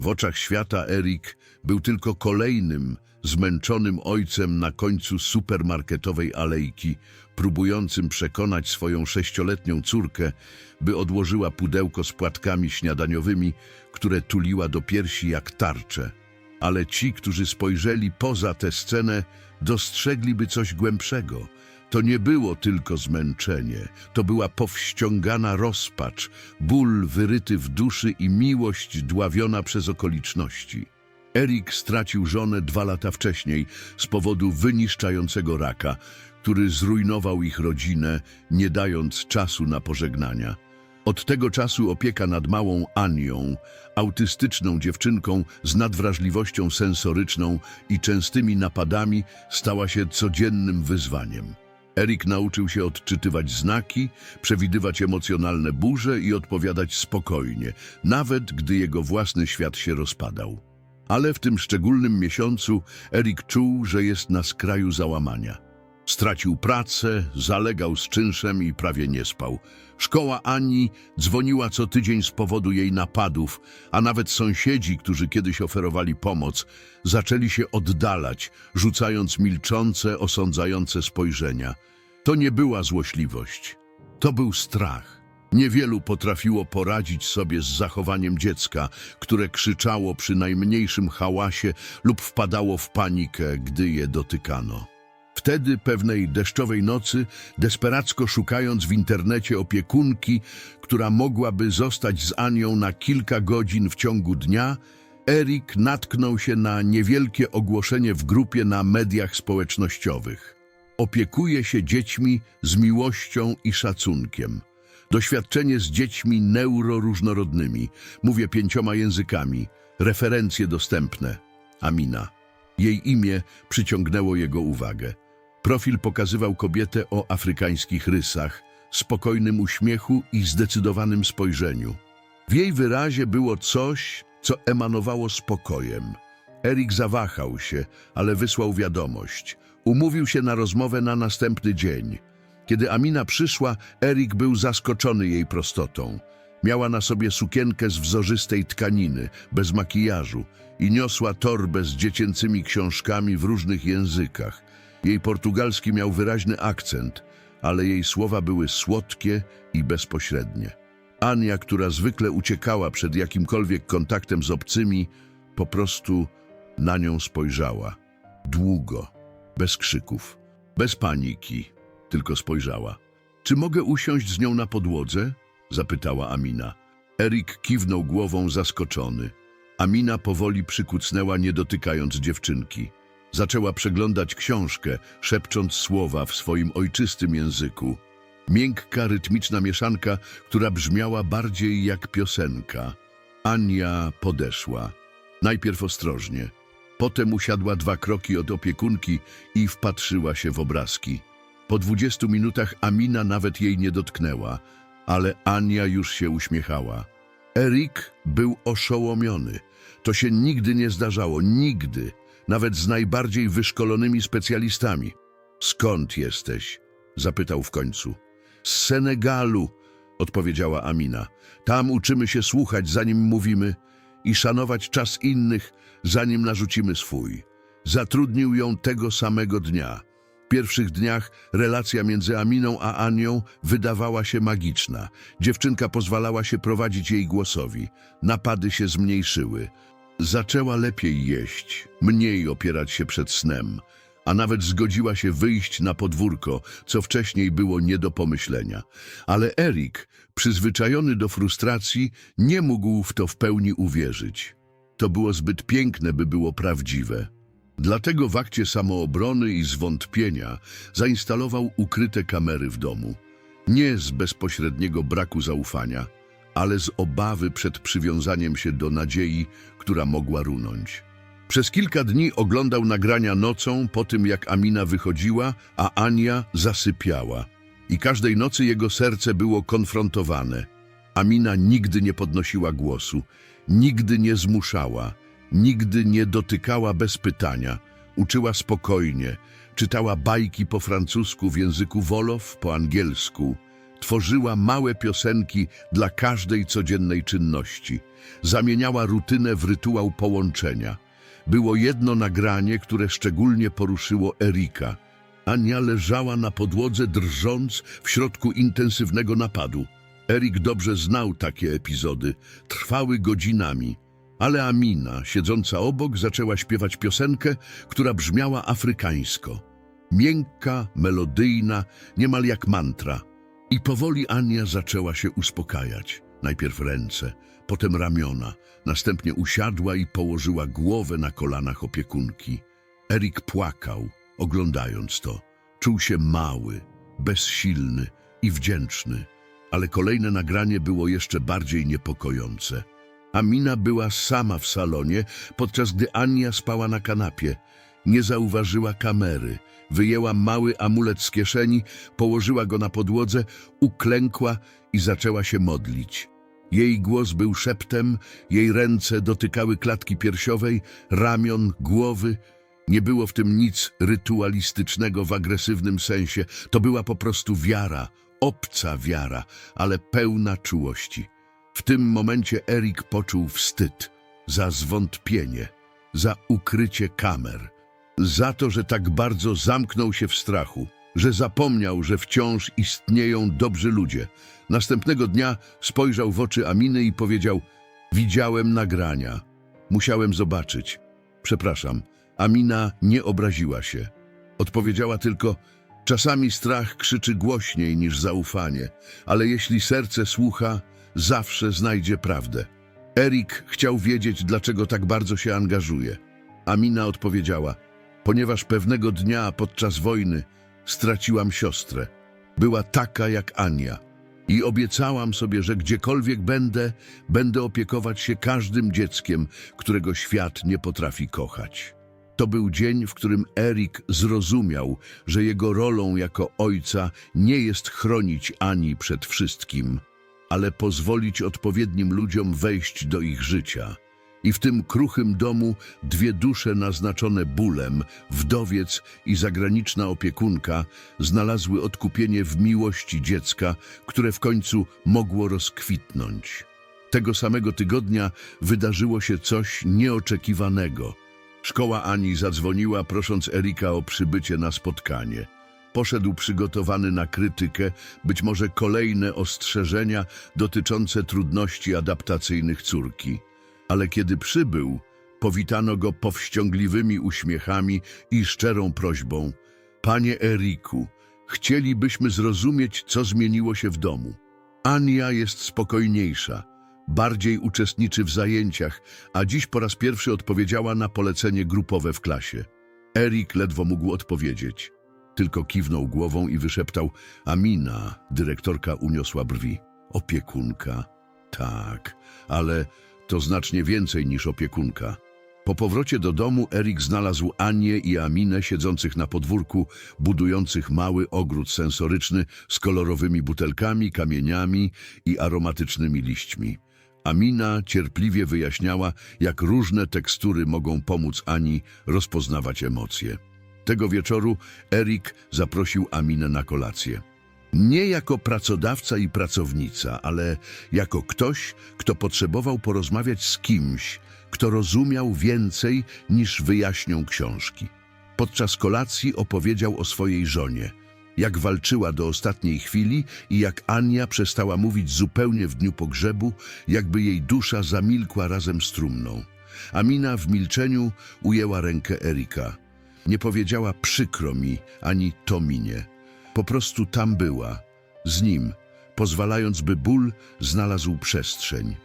W oczach świata Erik był tylko kolejnym zmęczonym ojcem na końcu supermarketowej alejki, próbującym przekonać swoją sześcioletnią córkę, by odłożyła pudełko z płatkami śniadaniowymi, które tuliła do piersi jak tarcze. Ale ci, którzy spojrzeli poza tę scenę, dostrzegliby coś głębszego. To nie było tylko zmęczenie, to była powściągana rozpacz, ból wyryty w duszy i miłość dławiona przez okoliczności. Erik stracił żonę dwa lata wcześniej z powodu wyniszczającego raka, który zrujnował ich rodzinę, nie dając czasu na pożegnania. Od tego czasu opieka nad małą Anią, autystyczną dziewczynką z nadwrażliwością sensoryczną i częstymi napadami, stała się codziennym wyzwaniem. Erik nauczył się odczytywać znaki, przewidywać emocjonalne burze i odpowiadać spokojnie, nawet gdy jego własny świat się rozpadał. Ale w tym szczególnym miesiącu Erik czuł, że jest na skraju załamania. Stracił pracę, zalegał z czynszem i prawie nie spał. Szkoła Ani dzwoniła co tydzień z powodu jej napadów, a nawet sąsiedzi, którzy kiedyś oferowali pomoc, zaczęli się oddalać, rzucając milczące, osądzające spojrzenia. To nie była złośliwość, to był strach. Niewielu potrafiło poradzić sobie z zachowaniem dziecka, które krzyczało przy najmniejszym hałasie lub wpadało w panikę, gdy je dotykano. Wtedy pewnej deszczowej nocy, desperacko szukając w internecie opiekunki, która mogłaby zostać z Anią na kilka godzin w ciągu dnia, Erik natknął się na niewielkie ogłoszenie w grupie na mediach społecznościowych. Opiekuje się dziećmi z miłością i szacunkiem. Doświadczenie z dziećmi neuroróżnorodnymi. Mówię pięcioma językami. Referencje dostępne. Amina. Jej imię przyciągnęło jego uwagę. Profil pokazywał kobietę o afrykańskich rysach, spokojnym uśmiechu i zdecydowanym spojrzeniu. W jej wyrazie było coś, co emanowało spokojem. Erik zawahał się, ale wysłał wiadomość. Umówił się na rozmowę na następny dzień. Kiedy Amina przyszła, Erik był zaskoczony jej prostotą. Miała na sobie sukienkę z wzorzystej tkaniny, bez makijażu i niosła torbę z dziecięcymi książkami w różnych językach. Jej portugalski miał wyraźny akcent, ale jej słowa były słodkie i bezpośrednie. Ania, która zwykle uciekała przed jakimkolwiek kontaktem z obcymi, po prostu na nią spojrzała. Długo, bez krzyków, bez paniki, tylko spojrzała. Czy mogę usiąść z nią na podłodze? zapytała Amina. Erik kiwnął głową zaskoczony. Amina powoli przykucnęła, nie dotykając dziewczynki. Zaczęła przeglądać książkę, szepcząc słowa w swoim ojczystym języku. Miękka, rytmiczna mieszanka, która brzmiała bardziej jak piosenka. Ania podeszła. Najpierw ostrożnie. Potem usiadła dwa kroki od opiekunki i wpatrzyła się w obrazki. Po dwudziestu minutach Amina nawet jej nie dotknęła, ale Ania już się uśmiechała. Erik był oszołomiony. To się nigdy nie zdarzało, nigdy, nawet z najbardziej wyszkolonymi specjalistami. Skąd jesteś? zapytał w końcu. Z Senegalu, odpowiedziała Amina. Tam uczymy się słuchać, zanim mówimy i szanować czas innych, zanim narzucimy swój. Zatrudnił ją tego samego dnia. W pierwszych dniach relacja między Aminą a Anią wydawała się magiczna. Dziewczynka pozwalała się prowadzić jej głosowi. Napady się zmniejszyły. Zaczęła lepiej jeść, mniej opierać się przed snem, a nawet zgodziła się wyjść na podwórko, co wcześniej było nie do pomyślenia. Ale Erik, przyzwyczajony do frustracji, nie mógł w to w pełni uwierzyć. To było zbyt piękne, by było prawdziwe. Dlatego w akcie samoobrony i zwątpienia zainstalował ukryte kamery w domu. Nie z bezpośredniego braku zaufania, ale z obawy przed przywiązaniem się do nadziei, która mogła runąć. Przez kilka dni oglądał nagrania nocą po tym, jak Amina wychodziła, a Ania zasypiała. I każdej nocy jego serce było konfrontowane. Amina nigdy nie podnosiła głosu, nigdy nie zmuszała, nigdy nie dotykała bez pytania. Uczyła spokojnie, czytała bajki po francusku w języku Wolof, po angielsku. Tworzyła małe piosenki dla każdej codziennej czynności. Zamieniała rutynę w rytuał połączenia. Było jedno nagranie, które szczególnie poruszyło Erika. Ania leżała na podłodze drżąc w środku intensywnego napadu. Erik dobrze znał takie epizody. Trwały godzinami. Ale Amina, siedząca obok, zaczęła śpiewać piosenkę, która brzmiała afrykańsko. Miękka, melodyjna, niemal jak mantra. I powoli Ania zaczęła się uspokajać. Najpierw ręce, potem ramiona, następnie usiadła i położyła głowę na kolanach opiekunki. Erik płakał, oglądając to. Czuł się mały, bezsilny i wdzięczny, ale kolejne nagranie było jeszcze bardziej niepokojące. Amina była sama w salonie, podczas gdy Ania spała na kanapie. Nie zauważyła kamery. Wyjęła mały amulet z kieszeni, położyła go na podłodze, uklękła i zaczęła się modlić. Jej głos był szeptem, jej ręce dotykały klatki piersiowej, ramion, głowy. Nie było w tym nic rytualistycznego w agresywnym sensie. To była po prostu wiara, obca wiara, ale pełna czułości. W tym momencie Erik poczuł wstyd za zwątpienie, za ukrycie kamer, za to, że tak bardzo zamknął się w strachu, że zapomniał, że wciąż istnieją dobrzy ludzie. Następnego dnia spojrzał w oczy Aminy i powiedział: Widziałem nagrania. Musiałem zobaczyć. Przepraszam. Amina nie obraziła się. Odpowiedziała tylko: Czasami strach krzyczy głośniej niż zaufanie, ale jeśli serce słucha, zawsze znajdzie prawdę. Erik chciał wiedzieć, dlaczego tak bardzo się angażuje. Amina odpowiedziała: Ponieważ pewnego dnia podczas wojny straciłam siostrę. Była taka jak Ania. I obiecałam sobie, że gdziekolwiek będę, będę opiekować się każdym dzieckiem, którego świat nie potrafi kochać. To był dzień, w którym Erik zrozumiał, że jego rolą jako ojca nie jest chronić Ani przed wszystkim, ale pozwolić odpowiednim ludziom wejść do ich życia. I w tym kruchym domu dwie dusze naznaczone bólem, wdowiec i zagraniczna opiekunka, znalazły odkupienie w miłości dziecka, które w końcu mogło rozkwitnąć. Tego samego tygodnia wydarzyło się coś nieoczekiwanego. Szkoła Ani zadzwoniła, prosząc Erika o przybycie na spotkanie. Poszedł przygotowany na krytykę, być może kolejne ostrzeżenia dotyczące trudności adaptacyjnych córki. Ale kiedy przybył, powitano go powściągliwymi uśmiechami i szczerą prośbą. Panie Eriku, chcielibyśmy zrozumieć, co zmieniło się w domu. Ania jest spokojniejsza, bardziej uczestniczy w zajęciach, a dziś po raz pierwszy odpowiedziała na polecenie grupowe w klasie. Erik ledwo mógł odpowiedzieć. Tylko kiwnął głową i wyszeptał Amina, dyrektorka uniosła brwi. Opiekunka. Tak, ale to znacznie więcej niż opiekunka. Po powrocie do domu Erik znalazł Anię i Aminę siedzących na podwórku, budujących mały ogród sensoryczny z kolorowymi butelkami, kamieniami i aromatycznymi liśćmi. Amina cierpliwie wyjaśniała, jak różne tekstury mogą pomóc Ani rozpoznawać emocje. Tego wieczoru Erik zaprosił Aminę na kolację. Nie jako pracodawca i pracownica, ale jako ktoś, kto potrzebował porozmawiać z kimś, kto rozumiał więcej niż wyjaśnią książki. Podczas kolacji opowiedział o swojej żonie, jak walczyła do ostatniej chwili i jak Ania przestała mówić zupełnie w dniu pogrzebu, jakby jej dusza zamilkła razem z trumną. Amina w milczeniu ujęła rękę Erika. Nie powiedziała przykro mi, ani to minie. Po prostu tam była, z nim, pozwalając, by ból znalazł przestrzeń.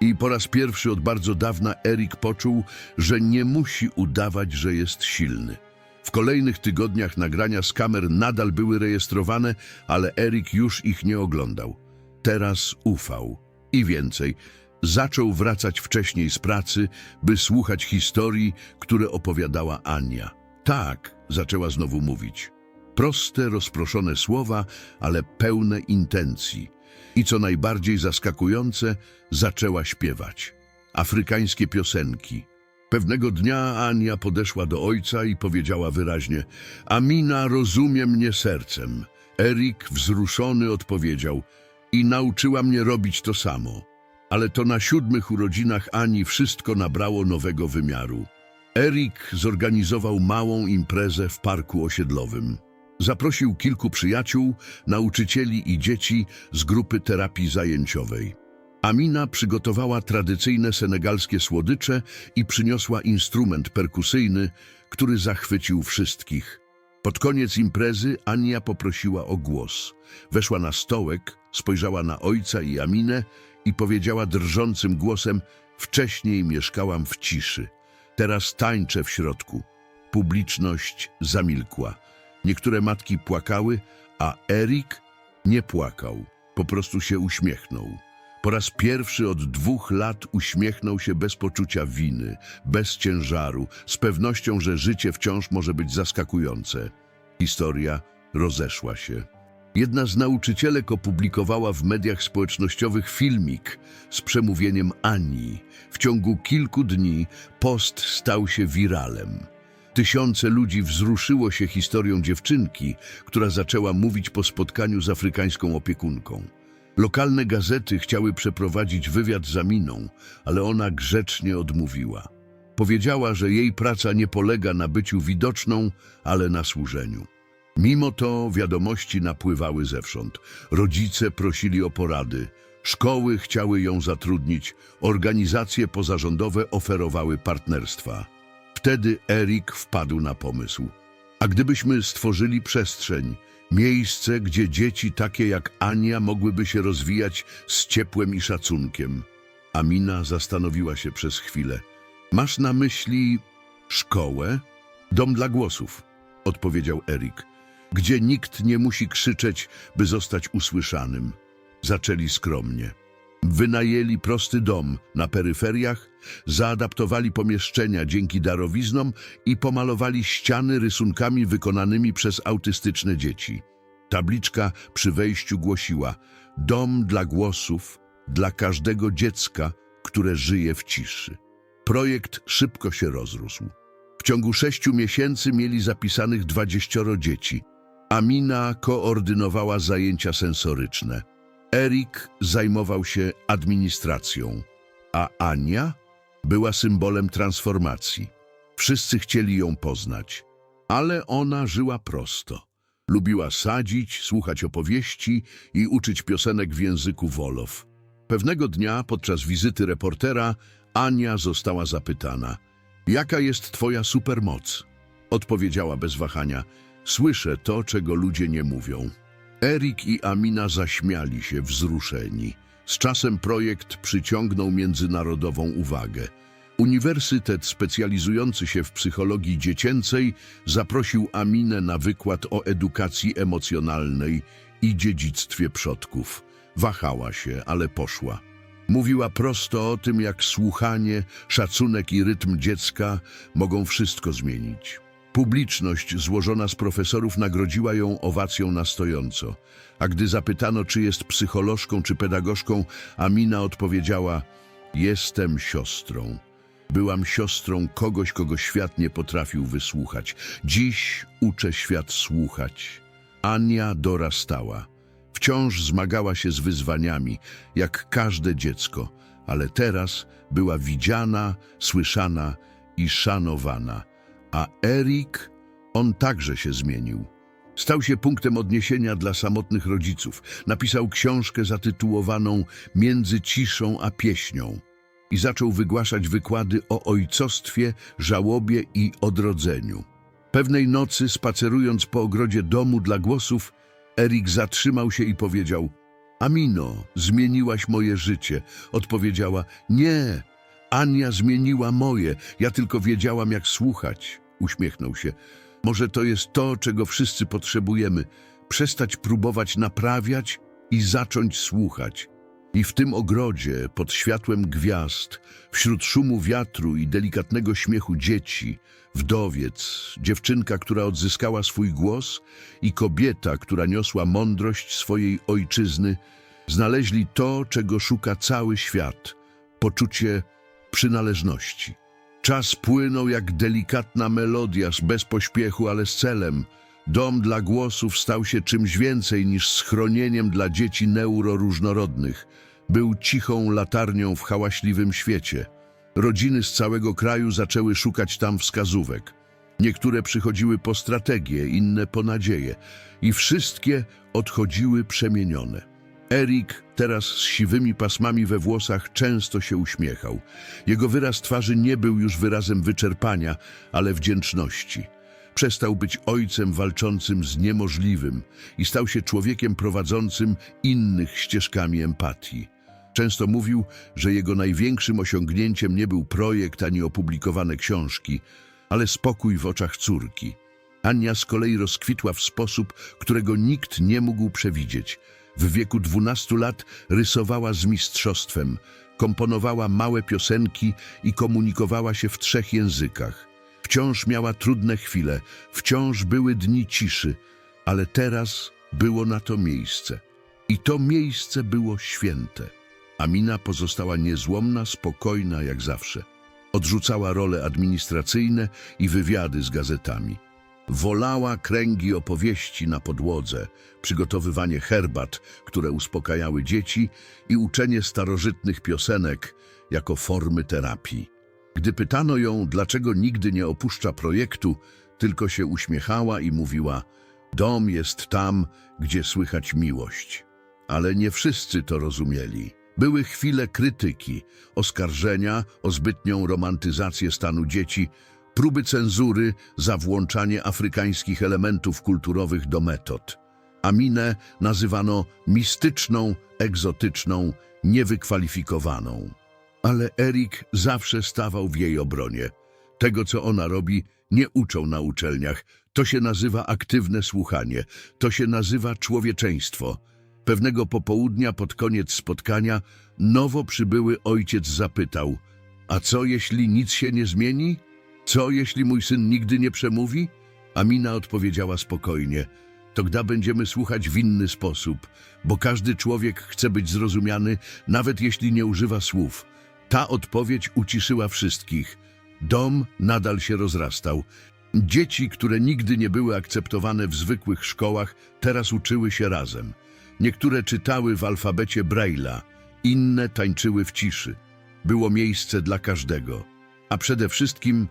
I po raz pierwszy od bardzo dawna Erik poczuł, że nie musi udawać, że jest silny. W kolejnych tygodniach nagrania z kamer nadal były rejestrowane, ale Erik już ich nie oglądał. Teraz ufał. I więcej, zaczął wracać wcześniej z pracy, by słuchać historii, które opowiadała Ania. Tak, zaczęła znowu mówić. Proste, rozproszone słowa, ale pełne intencji. I co najbardziej zaskakujące, zaczęła śpiewać. Afrykańskie piosenki. Pewnego dnia Ania podeszła do ojca i powiedziała wyraźnie Amina rozumie mnie sercem. Erik wzruszony odpowiedział i nauczyła mnie robić to samo. Ale to na siódmych urodzinach Ani wszystko nabrało nowego wymiaru. Erik zorganizował małą imprezę w parku osiedlowym. Zaprosił kilku przyjaciół, nauczycieli i dzieci z grupy terapii zajęciowej. Amina przygotowała tradycyjne senegalskie słodycze i przyniosła instrument perkusyjny, który zachwycił wszystkich. Pod koniec imprezy Ania poprosiła o głos. Weszła na stołek, spojrzała na ojca i Aminę i powiedziała drżącym głosem: Wcześniej mieszkałam w ciszy, teraz tańczę w środku. Publiczność zamilkła. Niektóre matki płakały, a Erik nie płakał, po prostu się uśmiechnął. Po raz pierwszy od dwóch lat uśmiechnął się bez poczucia winy, bez ciężaru, z pewnością, że życie wciąż może być zaskakujące. Historia rozeszła się. Jedna z nauczycielek opublikowała w mediach społecznościowych filmik z przemówieniem Ani. W ciągu kilku dni post stał się wiralem. Tysiące ludzi wzruszyło się historią dziewczynki, która zaczęła mówić po spotkaniu z afrykańską opiekunką. Lokalne gazety chciały przeprowadzić wywiad z Aminą, ale ona grzecznie odmówiła. Powiedziała, że jej praca nie polega na byciu widoczną, ale na służeniu. Mimo to wiadomości napływały zewsząd. Rodzice prosili o porady, szkoły chciały ją zatrudnić, organizacje pozarządowe oferowały partnerstwa. Wtedy Erik wpadł na pomysł. A gdybyśmy stworzyli przestrzeń, miejsce, gdzie dzieci takie jak Ania mogłyby się rozwijać z ciepłem i szacunkiem? Amina zastanowiła się przez chwilę. Masz na myśli szkołę? Dom dla głosów, odpowiedział Erik, gdzie nikt nie musi krzyczeć, by zostać usłyszanym. Zaczęli skromnie. Wynajęli prosty dom na peryferiach, zaadaptowali pomieszczenia dzięki darowiznom i pomalowali ściany rysunkami wykonanymi przez autystyczne dzieci. Tabliczka przy wejściu głosiła Dom dla głosów, dla każdego dziecka, które żyje w ciszy. Projekt szybko się rozrósł. W ciągu sześciu miesięcy mieli zapisanych dwadzieścioro dzieci. Amina koordynowała zajęcia sensoryczne. Erik zajmował się administracją, a Ania była symbolem transformacji. Wszyscy chcieli ją poznać, ale ona żyła prosto. Lubiła sadzić, słuchać opowieści i uczyć piosenek w języku Wolof. Pewnego dnia podczas wizyty reportera Ania została zapytana: Jaka jest twoja supermoc? Odpowiedziała bez wahania: Słyszę to, czego ludzie nie mówią. Erik i Amina zaśmiali się wzruszeni. Z czasem projekt przyciągnął międzynarodową uwagę. Uniwersytet specjalizujący się w psychologii dziecięcej zaprosił Aminę na wykład o edukacji emocjonalnej i dziedzictwie przodków. Wahała się, ale poszła. Mówiła prosto o tym, jak słuchanie, szacunek i rytm dziecka mogą wszystko zmienić. Publiczność złożona z profesorów nagrodziła ją owacją na stojąco, a gdy zapytano, czy jest psycholożką czy pedagogzką, Amina odpowiedziała: Jestem siostrą. Byłam siostrą kogoś, kogo świat nie potrafił wysłuchać. Dziś uczę świat słuchać. Ania dorastała. Wciąż zmagała się z wyzwaniami, jak każde dziecko, ale teraz była widziana, słyszana i szanowana. A Erik, on także się zmienił. Stał się punktem odniesienia dla samotnych rodziców. Napisał książkę zatytułowaną Między ciszą a pieśnią i zaczął wygłaszać wykłady o ojcostwie, żałobie i odrodzeniu. Pewnej nocy, spacerując po ogrodzie domu dla głosów, Erik zatrzymał się i powiedział: Amino, zmieniłaś moje życie. Odpowiedziała: Nie, Ania zmieniła moje. Ja tylko wiedziałam, jak słuchać. Uśmiechnął się. Może to jest to, czego wszyscy potrzebujemy: przestać próbować naprawiać i zacząć słuchać. I w tym ogrodzie, pod światłem gwiazd, wśród szumu wiatru i delikatnego śmiechu dzieci, wdowiec, dziewczynka, która odzyskała swój głos i kobieta, która niosła mądrość swojej ojczyzny, znaleźli to, czego szuka cały świat poczucie przynależności. Czas płynął jak delikatna melodia, bez pośpiechu, ale z celem Dom dla głosów stał się czymś więcej niż schronieniem dla dzieci neuroróżnorodnych. Był cichą latarnią w hałaśliwym świecie. Rodziny z całego kraju zaczęły szukać tam wskazówek. Niektóre przychodziły po strategię, inne po nadzieję i wszystkie odchodziły przemienione. Erik, teraz z siwymi pasmami we włosach, często się uśmiechał. Jego wyraz twarzy nie był już wyrazem wyczerpania, ale wdzięczności. Przestał być ojcem walczącym z niemożliwym i stał się człowiekiem prowadzącym innych ścieżkami empatii. Często mówił, że jego największym osiągnięciem nie był projekt ani opublikowane książki, ale spokój w oczach córki. Ania z kolei rozkwitła w sposób, którego nikt nie mógł przewidzieć. W wieku 12 lat rysowała z mistrzostwem, komponowała małe piosenki i komunikowała się w trzech językach. Wciąż miała trudne chwile, wciąż były dni ciszy, ale teraz było na to miejsce. I to miejsce było święte. Amina pozostała niezłomna, spokojna jak zawsze. Odrzucała role administracyjne i wywiady z gazetami. Wolała kręgi opowieści na podłodze, przygotowywanie herbat, które uspokajały dzieci i uczenie starożytnych piosenek jako formy terapii. Gdy pytano ją, dlaczego nigdy nie opuszcza projektu, tylko się uśmiechała i mówiła: Dom jest tam, gdzie słychać miłość. Ale nie wszyscy to rozumieli. Były chwile krytyki, oskarżenia o zbytnią romantyzację stanu dzieci, próby cenzury za włączanie afrykańskich elementów kulturowych do metod. Aminę nazywano mistyczną, egzotyczną, niewykwalifikowaną. Ale Erik zawsze stawał w jej obronie. Tego, co ona robi, nie uczą na uczelniach. To się nazywa aktywne słuchanie. To się nazywa człowieczeństwo. Pewnego popołudnia pod koniec spotkania nowo przybyły ojciec zapytał A co jeśli nic się nie zmieni? Co jeśli mój syn nigdy nie przemówi? Amina odpowiedziała spokojnie To gda będziemy słuchać w inny sposób, bo każdy człowiek chce być zrozumiany, nawet jeśli nie używa słów. Ta odpowiedź uciszyła wszystkich. Dom nadal się rozrastał. Dzieci, które nigdy nie były akceptowane w zwykłych szkołach, teraz uczyły się razem. Niektóre czytały w alfabecie Braille'a, inne tańczyły w ciszy. Było miejsce dla każdego, a przede wszystkim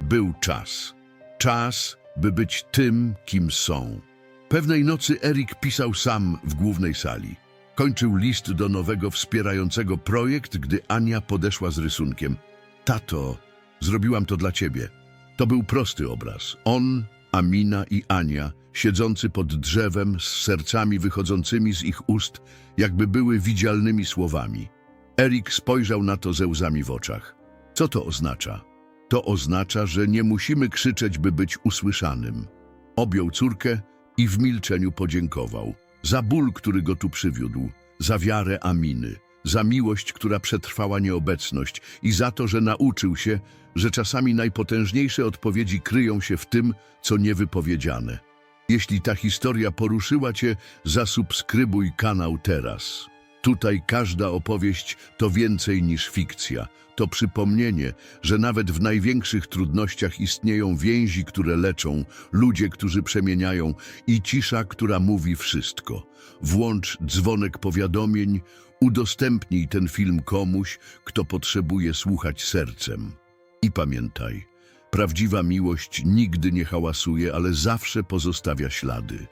był czas. Czas, by być tym, kim są. Pewnej nocy Erik pisał sam w głównej sali. Kończył list do nowego wspierającego projekt, gdy Ania podeszła z rysunkiem. Tato, zrobiłam to dla ciebie. To był prosty obraz. On, Amina i Ania, siedzący pod drzewem z sercami wychodzącymi z ich ust, jakby były widzialnymi słowami. Erik spojrzał na to ze łzami w oczach. Co to oznacza? To oznacza, że nie musimy krzyczeć, by być usłyszanym. Objął córkę i w milczeniu podziękował. Za ból, który go tu przywiódł, za wiarę Aminy, za miłość, która przetrwała nieobecność i za to, że nauczył się, że czasami najpotężniejsze odpowiedzi kryją się w tym, co niewypowiedziane. Jeśli ta historia poruszyła Cię, zasubskrybuj kanał teraz. Tutaj każda opowieść to więcej niż fikcja. To przypomnienie, że nawet w największych trudnościach istnieją więzi, które leczą, ludzie, którzy przemieniają i cisza, która mówi wszystko. Włącz dzwonek powiadomień, udostępnij ten film komuś, kto potrzebuje słuchać sercem. I pamiętaj, prawdziwa miłość nigdy nie hałasuje, ale zawsze pozostawia ślady.